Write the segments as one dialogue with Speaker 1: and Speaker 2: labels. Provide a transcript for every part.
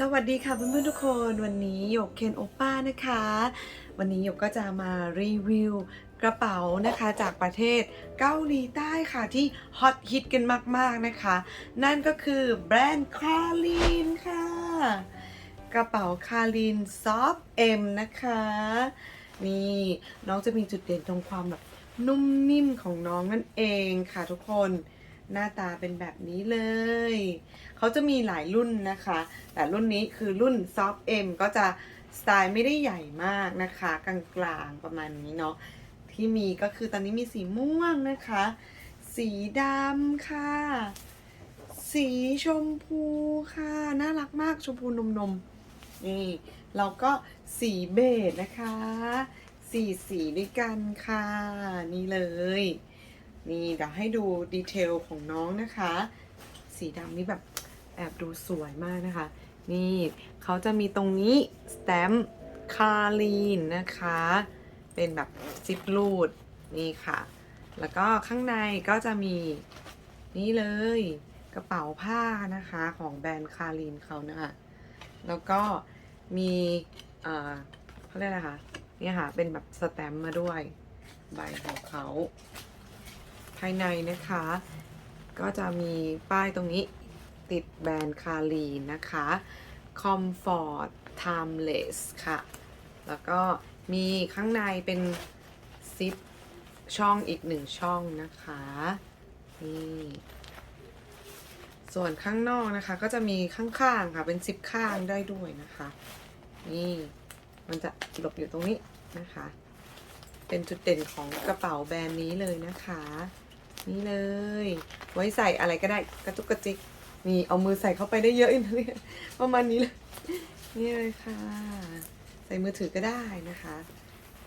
Speaker 1: สวัสดีค่ะเพื่อนๆทุกคนวันนี้หยกเคนโอป้านะคะ วันนี้หยกก็จะมารีวิวกระเป๋านะคะจากประเทศเกาหลีใต้ค่ะที่ฮอตฮิตกันมากๆนะคะ นั่นก็คือแบรนด์คาลีนค่ะ กระเป๋าคาลีนซอฟเอ็มนะคะ นี่น้องจะมีจุดเด่นตรงความแบบนุ่มนิ่มของน้องนั่นเองค่ะทุกคน หน้าตาเป็นแบบนี้เลย เขาจะมีหลายรุ่นนะคะ แต่รุ่นนี้คือรุ่น Soft M ก็จะสไตล์ไม่ได้ใหญ่มากนะคะ กลางๆประมาณนี้เนาะที่มีก็คือตอนนี้มีสีม่วงนะคะ สีดำค่ะ สีชมพูค่ะ น่ารักมากชมพูนมนมๆนี่เราก็สีเบจนะคะ สีสีด้วยกันค่ะ นี่เลย นี่เดี๋ยวให้ดูดีเทลของน้องนะคะ สีดำนี่แบบแอบดูสวยมากนะคะ นี่เขาจะมีตรงนี้สแตมป์คาลีนนะคะ เป็นแบบซิปรูดนี่ค่ะ แล้วก็ข้างในก็จะมีนี่เลยกระเป๋าผ้านะคะของแบรนด์คาลีนเขานะคะแล้วก็มีเอ่อเขาเรียกอะไรคะเนี่ยค่ะ เป็นแบบสแตมป์มาด้วยใบของเขา ภายในนะคะ ก็จะมีป้ายตรงนี้ติดแบรนด์คาลีนนะคะ Comfort Timeless ค่ะ แล้วก็มีข้างในเป็นซิปช่องอีกหนึ่งช่องนะคะนี่ส่วนข้างนอกนะคะก็จะมีข้างๆค่ะเป็นซิปข้างได้ด้วยนะคะ นี่มันจะหลบอยู่ตรงนี้นะคะ เป็นจุดเด่นของกระเป๋าแบรนด์นี้เลยนะคะ นี่เลย ไว้ใส่อะไรก็ได้กระจุกกระจิกนี่เอามือใส่เข้าไปได้เยอะอีกนะเนี่ยประมาณนี้เลยนี่เลยค่ะ ใส่มือถือก็ได้นะคะ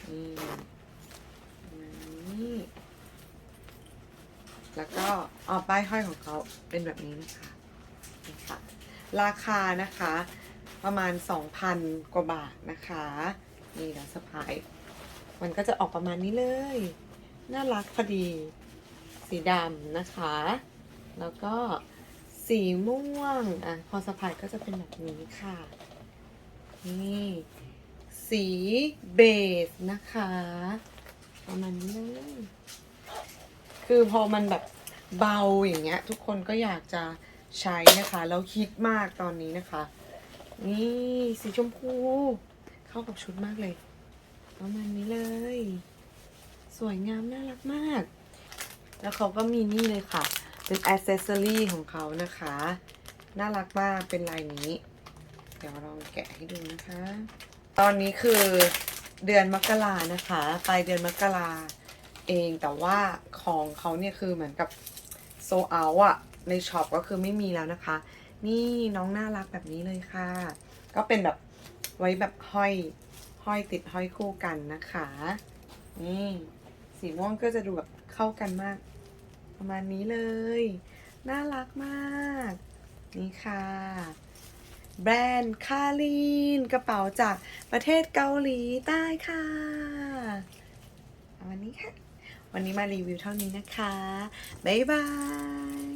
Speaker 1: นี่นี้แล้วก็อ๋อป้ายห้อยของเขาเป็นแบบนี้นะคะนี่ค่ะราคานะคะ ประมาณ 2,000 กว่าบาทนะคะ นี่เดี๋ยวสะพาย มันก็จะออกประมาณนี้เลย น่ารักพอดี สีดำนะคะ แล้วก็สีม่วง อะ พอสะพายก็จะเป็นแบบนี้ค่ะ นี่ สีเบจนะคะ ประมาณนี้เลยคือพอมันแบบเบาอย่างเงี้ย ทุกคนก็อยากจะใช้นะคะแล้วฮิตมากตอนนี้นะคะ นี่สีชมพู เข้ากับชุดมากเลย ประมาณนี้เลย สวยงามน่ารักมาก แล้วเขาก็มีนี่เลยค่ะ เป็นอ c เซสซอรี่ของเขานะคะ น่ารักมาก เป็นลายนี้ เดี๋ยวลองแกะให้ดูนะคะ ตอนนี้คือเดือนมกรานะคะ ปลายเดือนมกราเอง แต่ว่าของเขาเนี่ยคือเหมือนกับโซเอาอะในช็อปก็คือไม่มีแล้วนะคะ นี่น้องน่ารักแบบนี้เลยค่ะ ก็เป็นแบบไว้แบบห้อยห้อยติดห้อยคู่กันนะคะ นี่สีม่วงก็จะดูแบบเข้ากันมาก ประมาณนี้เลย น่ารักมาก นี่ค่ะ แบรนด์คาลีน กระเป๋าจากประเทศเกาหลีใต้ค่ะวันนี้ค่ะ วันนี้มารีวิวเท่านี้นะคะ บ๊ายบาย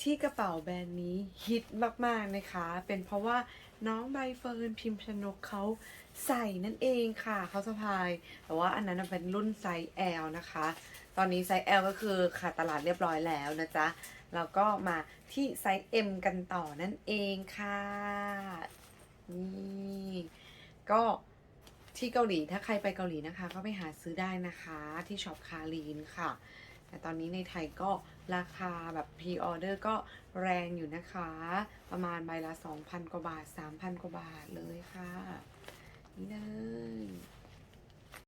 Speaker 1: ที่กระเป๋าแบรนด์นี้ฮิตมาก ๆ นะคะ เป็นเพราะว่า น้องใบเฟิร์นพิมพ์ชนกเขาใส่นั่นเองค่ะเขาสะพาย แต่ว่าอันนั้นเป็นรุ่นไซส์ L นะคะ ตอนนี้ไซส์ L ก็คือขาดตลาดเรียบร้อยแล้วนะจ๊ะ แล้วก็มาที่ไซส์ M กันต่อนั่นเองค่ะนี่ก็ที่เกาหลีถ้าใครไปเกาหลีนะคะ ก็ไปหาซื้อได้นะคะที่ช็อปคาลีนค่ะ แต่ตอนนี้ในไทยก็ราคาแบบพรีออเดอร์ก็แรงอยู่นะคะ ประมาณใบละ 2,000 กว่าบาท 3,000 กว่าบาทเลยค่ะ นี่เลย